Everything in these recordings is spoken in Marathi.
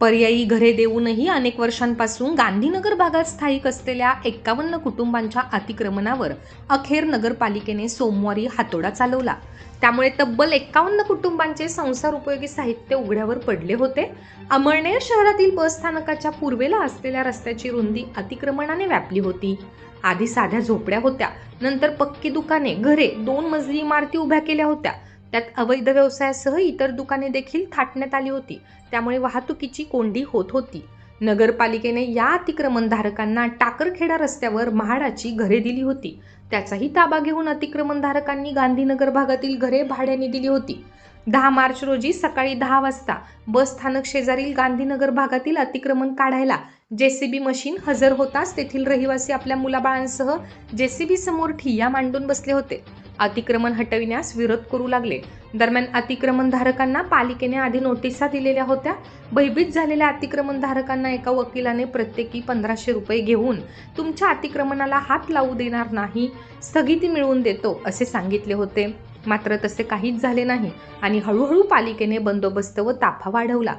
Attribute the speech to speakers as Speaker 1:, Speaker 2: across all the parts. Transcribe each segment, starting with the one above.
Speaker 1: पर्यायी घरे देऊनही अनेक वर्षांपासून गांधीनगर भागात स्थायिक असलेल्या एक्कावन्न कुटुंबांच्या अतिक्रमणावर अखेर नगरपालिकेने सोमवारी हातोडा चालवला. त्यामुळे तब्बल एक्कावन्न कुटुंबांचे संसार उपयोगी साहित्य उघड्यावर पडले होते. अमळनेर शहरातील बस स्थानकाच्या पूर्वेला असलेल्या रस्त्याची रुंदी अतिक्रमणाने व्यापली होती. आधी साध्या झोपड्या होत्या. नंतर पक्की दुकाने घरे दोन मजली इमारती उभ्या केल्या होत्या. त्यात अवैध व्यवसायासह इतर दुकाने देखील थाटण्यात आली होती. त्यामुळे वाहतुकीची कोंडी होत होती. नगरपालिकेने या अतिक्रमणधारकांना टाकरखेडा रस्त्यावर म्हाडाची घरे दिली होती. त्याचाही ताबा घेऊन अतिक्रमणधारकांनी गांधीनगर भागातील घरे भाड्याने दिली होती. दहा मार्च रोजी सकाळी दहा वाजता बस स्थानक शेजारील गांधीनगर भागातील अतिक्रमण काढायला जेसीबी मशीन हजर होताच तेथील रहिवासी आपल्या मुलाबाळांसह जेसीबी समोर ठिय्या मांडून बसले होते. अतिक्रमण हटविण्यास विरोध करू लागले. दरम्यान अतिक्रमणधारकांना पालिकेने आधी नोटिसा दिलेल्या होत्या. भयभीत झालेल्या अतिक्रमणधारकांना एका वकिलाने प्रत्येकी पंधराशे रुपये घेऊन तुमच्या अतिक्रमणाला हात लावू देणार नाही स्थगिती मिळवून देतो असे सांगितले होते. मात्र तसे काहीच झाले नाही आणि हळूहळू पालिकेने बंदोबस्त व ताफा वाढवला.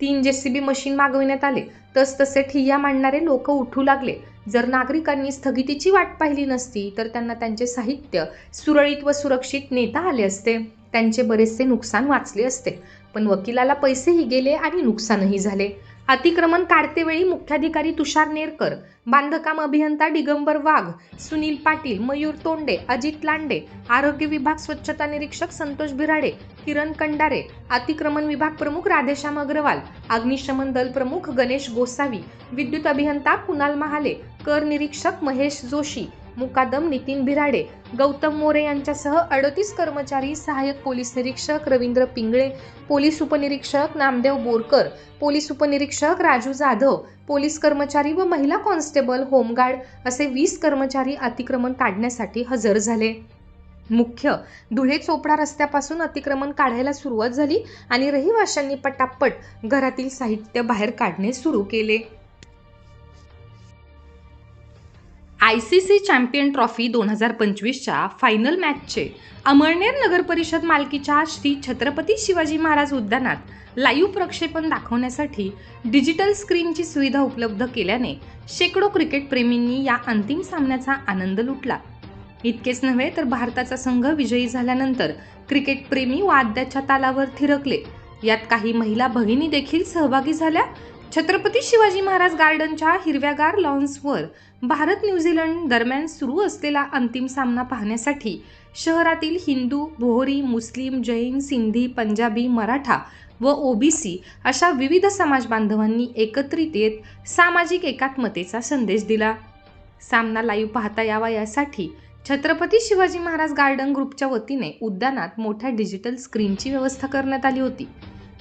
Speaker 1: तीन जेसीबी मशीन मागविण्यात आले. तस तसे ठिय्या मांडणारे लोक उठू लागले. जर नागरिकांनी स्थगितीची वाट पाहिली नसती तर त्यांना त्यांचे साहित्य सुरळीत व सुरक्षित नेता आले असते. त्यांचे बरेचसे नुकसान वाचले असते. पण वकिलाला पैसेही गेले आणि नुकसानही झाले. अतिक्रमण काढतेवेळी मुख्याधिकारी तुषार नेरकर बांधकाम अभियंता दिगंबर वाघ सुनील पाटील मयूर तोंडे अजित लांडे आरोग्य विभाग स्वच्छता निरीक्षक संतोष बिराडे किरण कंडारे अतिक्रमण विभाग प्रमुख राधेश्याम अग्रवाल अग्निशमन दल प्रमुख गणेश गोसावी विद्युत अभियंता कुणाल महाले कर निरीक्षक महेश जोशी मुकादम नितीन भिराडे गौतम मोरे यांच्यासह अडतीस कर्मचारी सहाय्यक पोलीस निरीक्षक रवींद्र पिंगळे पोलीस उपनिरीक्षक नामदेव बोरकर पोलीस उपनिरीक्षक राजू जाधव पोलीस कर्मचारी व महिला कॉन्स्टेबल होमगार्ड असे वीस कर्मचारी अतिक्रमण काढण्यासाठी हजर झाले. मुख्य धुळे चोपडा रस्त्यापासून अतिक्रमण काढायला सुरुवात झाली आणि रहिवाशांनी पटापट घरातील साहित्य बाहेर काढणे सुरू केले. I C C champion trophy दोन हजार पंचवीसच्या फायनल मॅचचे अमळनेर नगर परिषद मालकीच्या श्री छत्रपती शिवाजी महाराज उद्यानात लाईव्ह प्रक्षेपण दाखवण्यासाठी डिजिटल स्क्रीनची सुविधा उपलब्ध केल्याने शेकडो क्रिकेटप्रेमींनी या अंतिम सामन्याचा आनंद लुटला. इतकेच नव्हे तर भारताचा संघ विजयी झाल्यानंतर क्रिकेटप्रेमी वाद्याच्या तालावर थिरकले. यात काही महिला भगिनी देखील सहभागी झाल्या छत्रपती शिवाजी महाराज गार्डनच्या हिरव्यागार लॉन्सवर भारत न्यूझीलंड दरम्यान सुरू असलेला अंतिम सामना पाहण्यासाठी शहरातील हिंदू भोहरी मुस्लिम जैन सिंधी पंजाबी मराठा व ओबीसी अशा विविध समाज बांधवांनी एकत्रित येत सामाजिक एकात्मतेचा संदेश दिला. सामना लाईव्ह पाहता यावा यासाठी छत्रपती शिवाजी महाराज गार्डन ग्रुपच्या वतीने उद्यानात मोठ्या डिजिटल स्क्रीनची व्यवस्था करण्यात आली होती.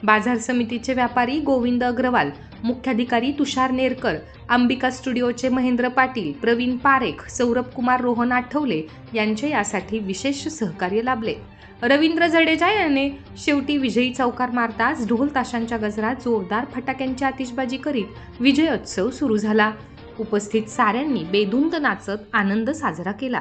Speaker 1: बाजार समितीचे व्यापारी गोविंद अग्रवाल मुख्याधिकारी तुषार नेरकर अंबिका स्टुडिओचे महेंद्र पाटील प्रवीण पारेख सौरभ कुमार रोहन आठवले यांचे यासाठी विशेष सहकार्य लाभले. रवींद्र जडेजा याने शेवटी विजयी चौकार मारताच ढोल ताशांच्या गजरात जोरदार फटाक्यांची आतिषबाजी करीत विजयोत्सव सुरू झाला. उपस्थित साऱ्यांनी बेधुंद नाचत आनंद साजरा केला.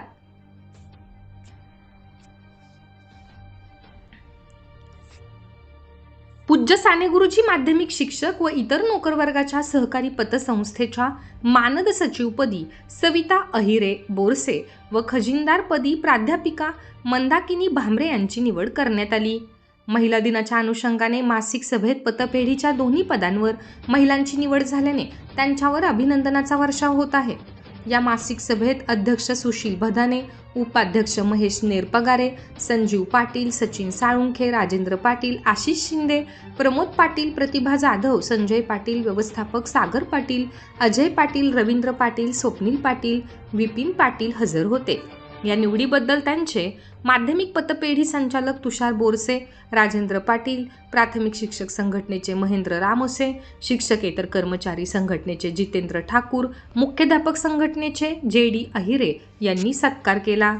Speaker 1: पूज्य साने गुरुजी माध्यमिक शिक्षक व इतर नोकरवर्गाच्या सहकारी पतसंस्थेच्या मानद सचिवपदी सविता अहिरे बोरसे व खजिनदारपदी प्राध्यापिका मंदाकिनी भांबरे यांची निवड करण्यात आली. महिला दिनाच्या अनुषंगाने मासिक सभेत पतपेढीच्या दोन्ही पदांवर महिलांची निवड झाल्याने त्यांच्यावर अभिनंदनाचा वर्षाव होत आहे. या मासिक सभेत अध्यक्ष सुशील भदाने उपाध्यक्ष महेश नेरपगारे संजीव पाटील सचिन साळुंखे राजेंद्र पाटील आशिष शिंदे प्रमोद पाटील प्रतिभा जाधव संजय पाटील व्यवस्थापक सागर पाटील अजय पाटील रवींद्र पाटील स्वप्नील पाटील विपिन पाटील हजर होते. या निवडीबद्दल त्यांचे माध्यमिक पतपेढी संचालक तुषार बोरसे राजेंद्र पाटील प्राथमिक शिक्षक संघटनेचे महेंद्र रामोसे शिक्षकेतर कर्मचारी संघटनेचे जितेंद्र ठाकूर मुख्याध्यापक संघटनेचे जे डी अहिरे यांनी सत्कार केला.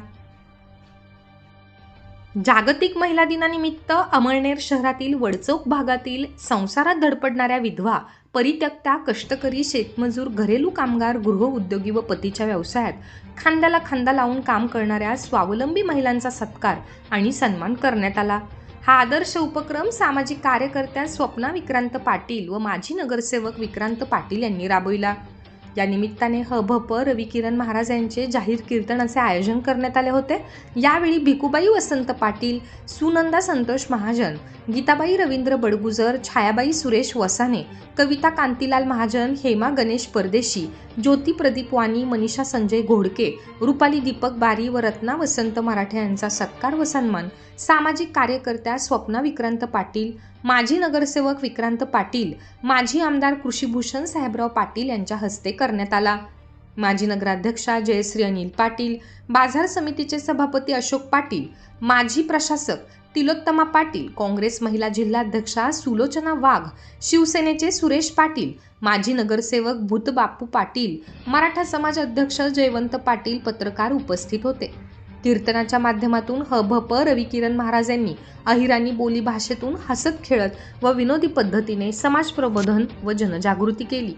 Speaker 1: जागतिक महिला दिनानिमित्त अमळनेर शहरातील वडचौक भागातील संसारात धडपडणाऱ्या विधवा परित्यक्त्या कष्टकरी शेतमजूर घरेलू कामगार गृहउद्योगी व पतीच्या व्यवसायात खांद्याला खांदा लावून काम करणाऱ्या स्वावलंबी महिलांचा सत्कार आणि सन्मान करण्यात आला. हा आदर्श उपक्रम सामाजिक कार्यकर्त्या स्वप्ना विक्रांत पाटील व माजी नगरसेवक विक्रांत पाटील यांनी राबविला. या निमित्ताने ह भ प रविकिरण महाराज यांचे जाहीर कीर्तनाचे आयोजन करण्यात आले होते. यावेळी भिकुबाई वसंत पाटील सुनंदा संतोष महाजन गीताबाई रवींद्र बडगुजर छायाबाई सुरेश वसाने कविता कांतीलाल महाजन हेमा गणेश परदेशी ज्योती प्रदीप वाणी मनीषा संजय घोडके रुपाली दीपक बारी व रत्ना वसंत मराठे यांचा सत्कार व सन्मान. सामाजिक कार्यकर्त्या स्वप्ना विक्रांत पाटील माजी नगरसेवक विक्रांत पाटील माजी आमदार कृषीभूषण साहेबराव पाटील यांच्या हस्ते करण्यात आला. माजी नगराध्यक्षा जयश्री अनिल पाटील बाजार समितीचे सभापती अशोक पाटील माजी प्रशासक तिलोत्तमा पाटील काँग्रेस महिला जिल्हाध्यक्षा सुलोचना वाघ शिवसेनेचे सुरेश पाटील माजी नगरसेवक भूतबापू पाटील मराठा समाज अध्यक्ष जयवंत पाटील पत्रकार उपस्थित होते. कीर्तनाच्या माध्यमातून हभप प रविकिरण महाराज यांनी अहिराणी बोली भाषेतून हसत खेळत व विनोदी पद्धतीने समाज प्रबोधन व जनजागृती केली.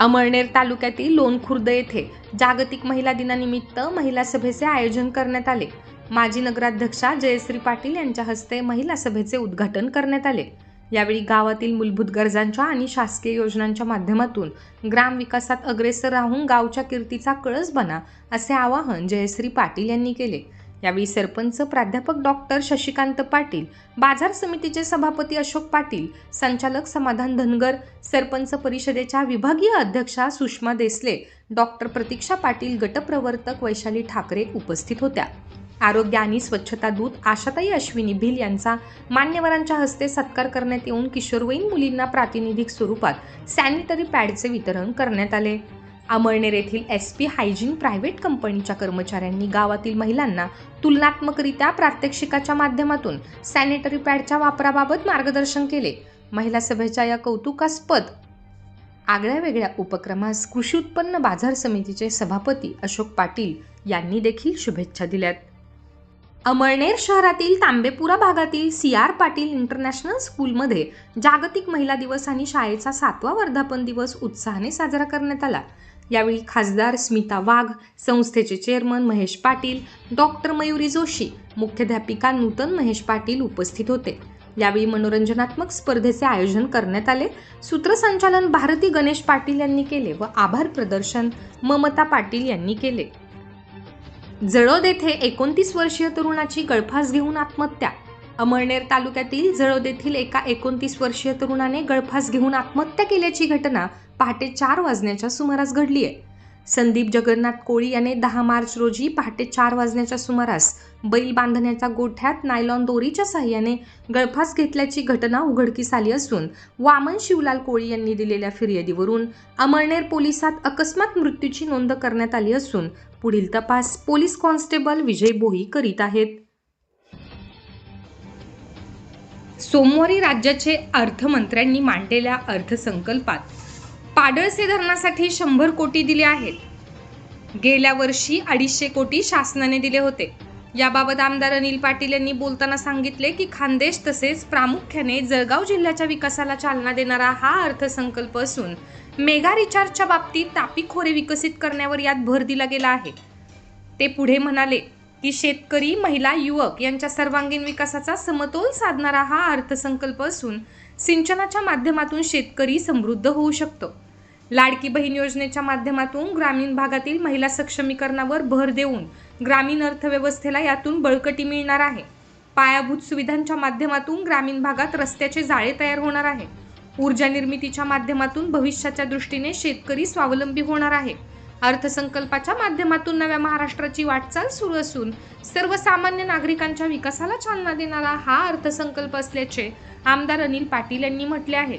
Speaker 1: अमळनेर तालुक्यातील लोणखुर्द येथे जागतिक महिला दिनानिमित्त महिला सभेचे आयोजन करण्यात आले. माजी नगराध्यक्षा जयश्री पाटील यांच्या हस्ते महिला सभेचे उद्घाटन करण्यात आले. यावेळी गावातील मूलभूत गरजांच्या आणि शासकीय योजनांच्या माध्यमातून ग्राम विकासात अग्रेसर राहून गावच्या कीर्तीचा कळस बना असे आवाहन जयश्री पाटील यांनी केले. यावेळी सरपंच प्राध्यापक डॉक्टर शशिकांत पाटील बाजार समितीचे सभापती अशोक पाटील संचालक समाधान धनगर सरपंच परिषदेच्या विभागीय अध्यक्षा सुषमा देसले डॉक्टर प्रतीक्षा पाटील गटप्रवर्तक वैशाली ठाकरे उपस्थित होत्या. आरोग्य आणि स्वच्छता दूत आशाताई अश्विनी भिल यांचा मान्यवरांच्या हस्ते सत्कार करण्यात येऊन किशोरवयीन मुलींना प्रातिनिधिक स्वरूपात सॅनिटरी पॅडचे वितरण करण्यात आले. अमळनेर येथील एस पी हायजीन प्रायव्हेट कंपनीच्या कर्मचाऱ्यांनी गावातील महिलांना तुलनात्मकरित्या प्रात्यक्षिकाच्या माध्यमातून सॅनिटरी पॅडच्या वापराबाबत मार्गदर्शन केले. महिला सभेच्या या कौतुकास्पद आगळ्या वेगळ्या उपक्रमास कृषी उत्पन्न बाजार समितीचे सभापती अशोक पाटील यांनी देखील शुभेच्छा दिल्यात. अमळनेर शहरातील तांबेपुरा भागातील सी आर पाटील इंटरनॅशनल स्कूलमध्ये जागतिक महिला दिवस आणि शाळेचा सातवा वर्धापन दिवस उत्साहाने साजरा करण्यात आला. यावेळी खासदार स्मिता वाघ संस्थेचे चेअरमन महेश पाटील डॉक्टर मयुरी जोशी मुख्याध्यापिका नूतन महेश पाटील उपस्थित होते. यावेळी मनोरंजनात्मक स्पर्धेचे आयोजन करण्यात आले. सूत्रसंचालन भारती गणेश पाटील यांनी केले व आभार प्रदर्शन ममता पाटील यांनी केले. जळोद येथे एकोणतीस वर्षीय तरुणाची गळफास घेऊन आत्महत्या. अमळनेर तालुक्यातील जळोद येथील एका एकोणतीस वर्षीय तरुणाने गळफास घेऊन आत्महत्या केल्याची घटना पहाटे चार वाजण्याच्या सुमारास घडली आहे संदीप जगन्नाथ कोळी याने दहा मार्च रोजी पहाटे चार वाजण्याच्या सुमारास बैल बांधण्याच्या गोठ्यात नायलॉन दोरीच्या साह्याने गळफास घेतल्याची घटना उघडकीस आली असून वामन शिवलाल कोळी यांनी दिलेल्या फिर्यादीवरून अमळनेर पोलिसात अकस्मात मृत्यूची नोंद करण्यात आली असून पुढील तपास पोलीस कॉन्स्टेबल विजय बोही करीत आहेत. सोमवारी राज्याचे अर्थमंत्र्यांनी मांडलेल्या अर्थसंकल्पात पाडळसे धरणासाठी शंभर कोटी दिले आहेत. गेल्या वर्षी अडीचशे कोटी शासनाने दिले होते. याबाबत आमदार अनिल पाटील यांनी बोलताना सांगितले की खानदेश तसेच प्रामुख्याने जळगाव जिल्ह्याच्या विकासाला चालना देणारा हा अर्थसंकल्प असून मेगा रिचार्जच्या बाबतीत तापी खोरे विकसित करण्यावर यात भर दिला गेला आहे. ते पुढे म्हणाले की शेतकरी महिला युवक यांच्या सर्वांगीण विकासाचा समतोल साधणारा हा अर्थसंकल्प असून सिंचनाच्या माध्यमातून शेतकरी समृद्ध होऊ शकतो. लाडकी बहीण योजनेच्या माध्यमातून ग्रामीण भागातील महिला सक्षमीकरणावर भर देऊन ग्रामीण अर्थव्यवस्थेला यातून बळकटी मिळणार आहे. पायाभूत सुविधांच्या माध्यमातून ग्रामीण भागात रस्त्याचे जाळे तयार होणार आहे. ऊर्जा निर्मितीच्या माध्यमातून भविष्याच्या दृष्टीने शेतकरी स्वावलंबी होणार आहे. अर्थसंकल्पाच्या माध्यमातून नव्या महाराष्ट्राची वाटचाल सुरू असून सर्वसामान्य नागरिकांच्या विकासाला चालना देणारा हा अर्थसंकल्प असल्याचे आमदार अनिल पाटील यांनी म्हटले आहे.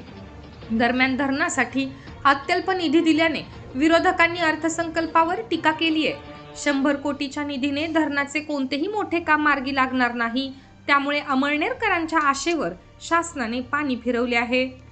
Speaker 1: दरम्यान धरणासाठी अत्यल्प निधी दिल्याने विरोधकांनी अर्थसंकल्पावर टीका केली आहे. शंभर कोटीच्या निधीने धरणाचे कोणतेही मोठे काम मार्गी लागणार नाही. त्यामुळे अमळनेरकरांच्या आशेवर शासनाने पाणी फिरवले आहे.